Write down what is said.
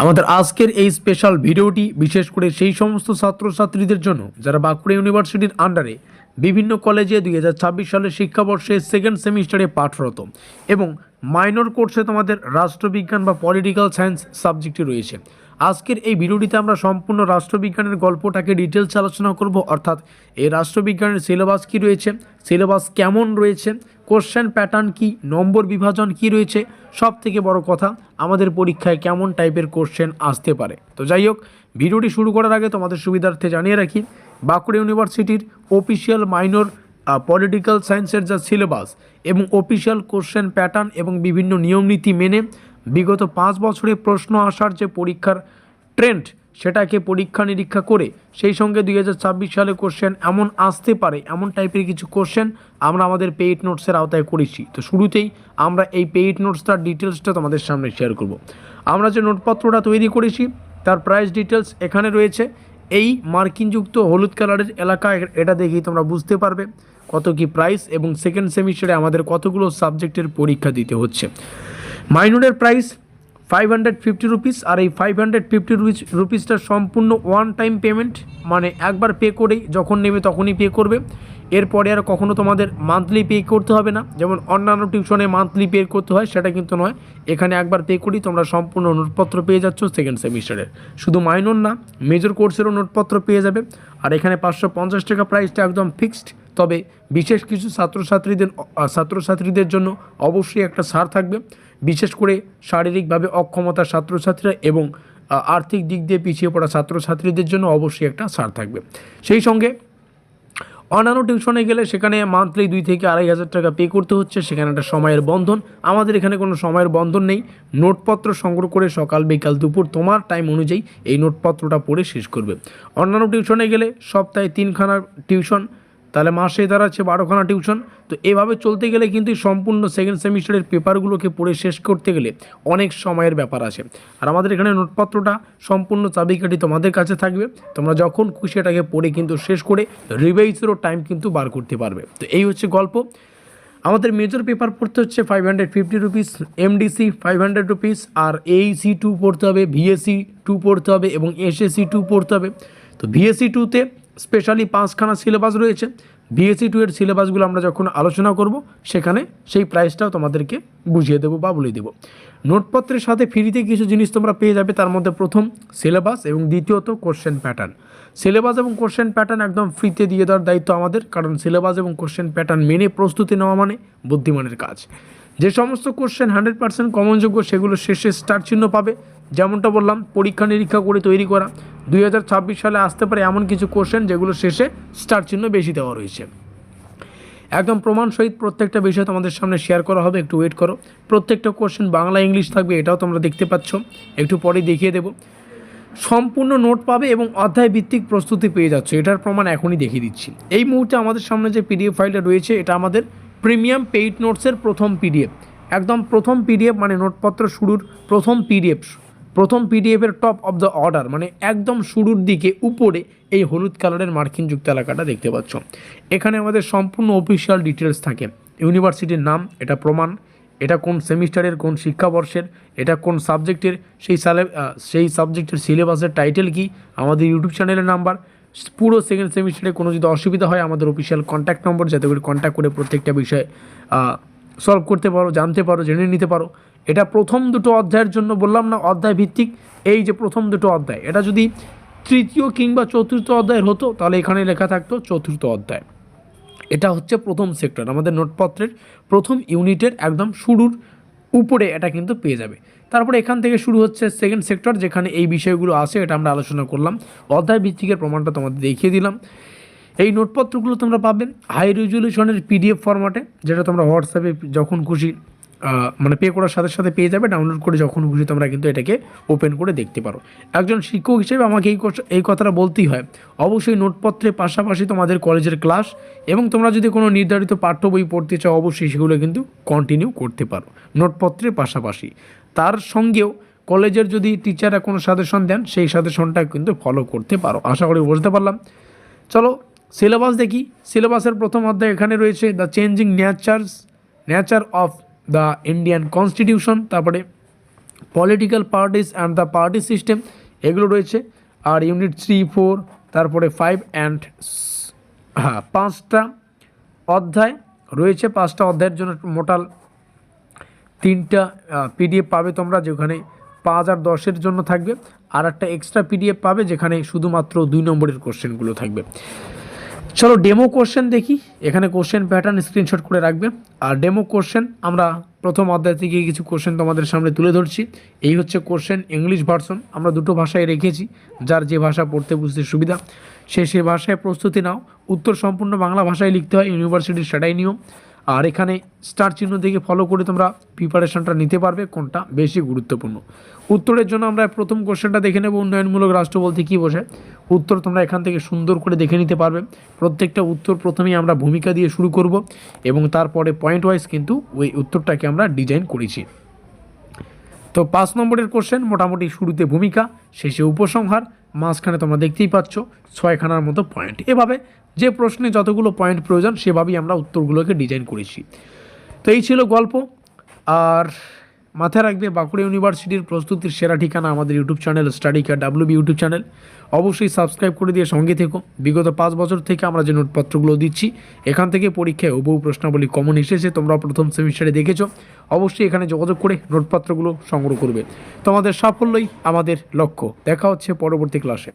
আমাদের আজকের এই স্পেশাল ভিডিওটি বিশেষ করে সেই সমস্ত ছাত্রছাত্রীদের জন্য যারা বাঁকুড়া ইউনিভার্সিটির আন্ডারে বিভিন্ন কলেজে দুই হাজার ছাব্বিশ সালের শিক্ষাবর্ষে সেকেন্ড সেমিস্টারে পাঠরত এবং মাইনর কোর্সে তোমাদের রাষ্ট্রবিজ্ঞান বা পলিটিক্যাল সায়েন্স সাবজেক্টটি রয়েছে। আজকের এই ভিডিওটিতে আমরা সম্পূর্ণ রাষ্ট্রবিজ্ঞানের গল্পটাকে ডিটেলস আলোচনা করব, অর্থাৎ এই রাষ্ট্রবিজ্ঞানের সিলেবাস কী রয়েছে, সিলেবাস কেমন রয়েছে, কোশ্চেন প্যাটার্ন কি, নম্বর বিভাজন কি রয়েছে সব থেকে বড় কথা, আমাদের পরীক্ষায় কেমন টাইপের কোশ্চেন আসতে পারে। তো যাই হোক, ভিডিওটি শুরু করার আগে তোমাদের সুবিধার্থে জানিয়ে রাখি বাঁকুড়া ইউনিভার্সিটির অফিসিয়াল মাইনর পলিটিক্যাল সায়েন্সের যা সিলেবাস এবং অফিসিয়াল কোশ্চেন প্যাটার্ন এবং বিভিন্ন নিয়মনীতি মেনে বিগত পাঁচ বছরে প্রশ্ন আসার যে পরীক্ষার ট্রেন্ড সেটাকে পরীক্ষা নিরীক্ষা করে সেই সঙ্গে দুই হাজার ছাব্বিশ সালে কোশ্চেন এমন আসতে পারে, এমন টাইপের কিছু কোশ্চেন আমরা আমাদের পেইড নোটসের আওতায় করেছি। তো শুরুতেই আমরা এই পেইড নোটসটার ডিটেলসটা তোমাদের সামনে শেয়ার করব। আমরা যে নোটপত্রটা তৈরি করেছি, তার প্রাইস ডিটেলস এখানে রয়েছে। এই মার্কিনযুক্ত হলুদ কালারের এলাকা, এটা দেখেই তোমরা বুঝতে পারবে কত কি প্রাইস এবং সেকেন্ড সেমিস্টারে আমাদের কতগুলো সাবজেক্টের পরীক্ষা দিতে হচ্ছে। মাইনরের price five hundred fifty rupees আর এই ফাইভ হান্ড্রেড ফিফটি রুপিস রুপিসটা সম্পূর্ণ ওয়ান টাইম পেমেন্ট মানে একবার পে করেই, যখন নেবে তখনই পে করবে। এরপরে আর কখনো তোমাদের মান্থলি পে করতে হবে না। যেমন অন্যান্য টিউশনে মান্থলি পে করতে হয়, সেটা কিন্তু নয়। এখানে একবার পে করি, তোমরা সম্পূর্ণ নোটপত্র পেয়ে যাচ্ছ সেকেন্ড সেমিস্টারের শুধু মাইনর না মেজর কোর্সেরও নোটপত্র পেয়ে যাবে। আর এখানে পাঁচশো পঞ্চাশ টাকা প্রাইসটা একদম ফিক্সড তবে বিশেষ কিছু ছাত্রছাত্রীদের ছাত্রছাত্রীদের জন্য অবশ্যই একটা সার থাকবে। বিশেষ করে শারীরিকভাবে অক্ষমতা ছাত্রছাত্রীরা এবং আর্থিক দিক দিয়ে পিছিয়ে পড়া ছাত্রছাত্রীদের জন্য অবশ্যই একটা সার থাকবে। সেই সঙ্গে অন্যান্য টিউশনে গেলে সেখানে মান্থলি দুই থেকে আড়াই হাজার টাকা পে করতে হচ্ছে, সেখানে একটা সময়ের বন্ধন। আমাদের এখানে কোনো সময়ের বন্ধন নেই। নোটপত্র সংগ্রহ করে সকাল, বিকাল, দুপুর তোমার টাইম অনুযায়ী এই নোটপত্রটা পড়ে শেষ করবে। অন্যান্য টিউশনে গেলে সপ্তাহে তিনখানা টিউশন তাহলে মাসে দাঁড়াচ্ছে বারোখানা টিউশন। তো এভাবে চলতে গেলে কিন্তু সম্পূর্ণ সেকেন্ড সেমিস্টারের পেপারগুলোকে পড়ে শেষ করতে গেলে অনেক সময়ের ব্যাপার আছে। আর আমাদের এখানে নোটপত্রটা সম্পূর্ণ চাবিকাঠি তোমাদের কাছে থাকবে। তোমরা যখন খুশি এটাকে পড়ে কিন্তু শেষ করে রিভাইজেরও টাইম কিন্তু বার করতে পারবে। তো এই হচ্ছে গল্প। আমাদের মেজর পেপার পড়তে হচ্ছে five hundred fifty rupees MDC five hundred rupees আর এইসি টু পড়তে হবে ভিএসসি টু পড়তে হবে এবং এসএসসি টু পড়তে হবে। তো ভিএসসি টুতে স্পেশালি পাঁচখানা সিলেবাস রয়েছে। বিএসসি টু এর সিলেবাসগুলো আমরা যখন আলোচনা করব, সেখানে সেই প্রাইসটাও তোমাদেরকে বুঝিয়ে দেবো বা বলে দেবো। নোটপত্রের সাথে ফ্রিতে কিছু জিনিস তোমরা পেয়ে যাবে, তার মধ্যে প্রথম সিলেবাস এবং দ্বিতীয়ত কোশ্চেন প্যাটার্ন সিলেবাস এবং কোশ্চেন প্যাটার্ন একদম ফ্রিতে দিয়ে দেওয়ার দায়িত্ব আমাদের, কারণ সিলেবাস এবং কোশ্চেন প্যাটার্ন মেনে প্রস্তুতি নেওয়া মানে বুদ্ধিমানের কাজ। যে সমস্ত কোশ্চেন হান্ড্রেড পার্সেন্ট কমনযোগ্য সেগুলো শেষে স্টার চিহ্ন পাবে যেমনটা বললাম, পরীক্ষা নিরীক্ষা করে তৈরি করা। দুই হাজার ছাব্বিশ সালে আসতে পারে এমন কিছু কোশ্চেন যেগুলো শেষে স্টার চিহ্ন বেশি দেওয়া রয়েছে। একদম প্রমাণ সহিত প্রত্যেকটা বিষয় তোমাদের সামনে শেয়ার করা হবে, একটু ওয়েট করো। প্রত্যেকটা কোশ্চেন বাংলা ইংলিশ থাকবে, এটাও তোমরা দেখতে পাচ্ছ। একটু পরে দেখিয়ে দেবো। সম্পূর্ণ নোট পাবে এবং অধ্যায় ভিত্তিক প্রস্তুতি পেয়ে যাচ্ছে। এটার প্রমাণ এখনই দেখিয়ে দিচ্ছি। এই মুহূর্তে আমাদের সামনে যে পিডিএফ ফাইলটা রয়েছে, এটা আমাদের প্রিমিয়াম পেইড নোটসের প্রথম পিডিএফ একদম প্রথম পিডিএফ মানে নোটপত্র শুরুর প্রথম পিডিএফ প্রথম পিডিএফের টপ অফ দ্য অর্ডার মানে একদম শুরুর দিকে উপরে এই হলুদ কালারের মার্কিনযুক্ত এলাকাটা দেখতে পাচ্ছ। এখানে আমাদের সম্পূর্ণ অফিসিয়াল ডিটেলস থাকে। ইউনিভার্সিটির নাম, এটা প্রমাণ। এটা কোন সেমিস্টারের, কোন শিক্ষাবর্ষের, এটা কোন সাবজেক্টের সেই সালে সেই সাবজেক্টের সিলেবাসের টাইটেল কি, আমাদের ইউটিউব চ্যানেলের নাম্বার পুরো সেকেন্ড সেমিস্টারে কোনো যদি অসুবিধা হয়, আমাদের অফিসিয়াল কন্ট্যাক্ট নম্বর যাতে করে কন্ট্যাক্ট করে প্রত্যেকটা বিষয়ে সলভ করতে পারো, জানতে পারো, জেনে নিতে পারো। এটা প্রথম দুটো অধ্যায়ের জন্য বললাম না, অধ্যায় ভিত্তিক। এই যে প্রথম দুটো অধ্যায়, এটা যদি তৃতীয় কিংবা চতুর্থ অধ্যায়ের হতো, তাহলে এখানে লেখা থাকতো চতুর্থ অধ্যায়। এটা হচ্ছে প্রথম সেক্টর, আমাদের নোটপত্রের প্রথম ইউনিটের একদম শুরুর উপরে এটা কিন্তু পেয়ে যাবে। তারপরে এখান থেকে শুরু হচ্ছে সেকেন্ড সেক্টর যেখানে এই বিষয়গুলো আসে এটা আমরা আলোচনা করলাম। অধ্যায় ভিত্তিকের প্রমাণটা তোমাদের দেখিয়ে দিলাম। এই নোটপত্রগুলো তোমরা পাবে হাই রেজলিউশনের পিডিএফ ফরম্যাটে যেটা তোমরা হোয়াটসঅ্যাপে যখন খুশি মানে পে করার সাথে সাথে পেয়ে যাবে ডাউনলোড করে যখন খুশি তোমরা কিন্তু এটাকে ওপেন করে দেখতে পারো। একজন শিক্ষক হিসেবে আমাকে এই এই কথাটা বলতেই হয়, অবশ্যই নোটপত্রের পাশাপাশি তোমাদের কলেজের ক্লাস এবং তোমরা যদি কোনো নির্ধারিত পাঠ্য বই পড়তে চাও, অবশ্যই সেগুলো কিন্তু কন্টিনিউ করতে পারো, নোটপত্রের পাশাপাশি। তার সঙ্গেও কলেজের যদি টিচাররা কোনো সাজেশন দেন, সেই সাজেশনটা কিন্তু ফলো করতে পারো। আশা করি বুঝতে পারলাম। চলো সিলেবাস দেখি। সিলেবাসের প্রথম অধ্যায় এখানে রয়েছে the changing natures nature of the Indian constitution তারপরে political parties and the party system এগুলো রয়েছে। আর ইউনিট থ্রি, ফোর, তারপরে ফাইভ অ্যান্ড হ্যাঁ পাঁচটা অধ্যায় রয়েছে। পাঁচটা অধ্যায়ের জন্য মোটাল তিনটা পিডিএফ পাবে তোমরা যেখানে পাঁচ আর দশের জন্য থাকবে। আর একটা এক্সট্রা পিডিএফ পাবে, যেখানে শুধুমাত্র দুই নম্বরের কোশ্চেনগুলো থাকবে। চলো ডেমো কোশ্চেন দেখি। এখানে কোশ্চেন প্যাটার্ন স্ক্রিনশট করে রাখবে। আর ডেমো কোশ্চেন আমরা প্রথম অধ্যায় থেকে কিছু কোশ্চেন তোমাদের সামনে তুলে ধরছি। এই হচ্ছে কোশ্চেন ইংলিশ ভার্সন আমরা দুটো ভাষায় রেখেছি, যার যে ভাষা পড়তে বুঝতে সুবিধা। সে সে ভাষায় প্রস্তুতি নাও। উত্তর সম্পূর্ণ বাংলা ভাষায় লিখতে হয় ইউনিভার্সিটির সেটাই নিয়ম। আর এখানে স্টার চিহ্ন থেকে ফলো করে তোমরা প্রিপারেশনটা নিতে পারবে, কোনটা বেশি গুরুত্বপূর্ণ। উত্তরের জন্য আমরা প্রথম কোশ্চেনটা দেখে নেব, উন্নয়নমূলক রাষ্ট্র বলতে কী বোঝায়? উত্তর তোমরা এখান থেকে সুন্দর করে দেখে নিতে পারবে। প্রত্যেকটা উত্তর প্রথমেই আমরা ভূমিকা দিয়ে শুরু করব এবং তারপরে পয়েন্ট ওয়াইজ কিন্তু ওই উত্তরটাকে আমরা ডিজাইন করেছি। তো পাঁচ নম্বরের কোশ্চেন মোটামুটি শুরুতে ভূমিকা, শেষে উপসংহার, মাঝখানে তোমরা দেখতেই পাচ্ছ, ছয়খানার মতো পয়েন্ট এভাবে যে প্রশ্নে যতগুলো পয়েন্ট প্রয়োজন, সেভাবেই আমরা উত্তরগুলোকে ডিজাইন করেছি। তো এই ছিল গল্প। আর মাথায় রাখবে, বাঁকুড়া ইউনিভার্সিটির প্রস্তুতির সেরা ঠিকানা আমাদের YouTube channel study car WB YouTube channel অবশ্যই সাবস্ক্রাইব করে দিয়ে সঙ্গে থেকো। বিগত পাঁচ বছর থেকে আমরা যে নোটপত্রগুলো দিচ্ছি, এখান থেকে পরীক্ষায় ও বহু প্রশ্নাবলী কমন এসেছে। তোমরা প্রথম সেমিস্টারে দেখেছ। অবশ্যই এখানে যোগাযোগ করে নোটপত্রগুলো সংগ্রহ করবে। তোমাদের সাফল্যই আমাদের লক্ষ্য। দেখা হচ্ছে পরবর্তী ক্লাসে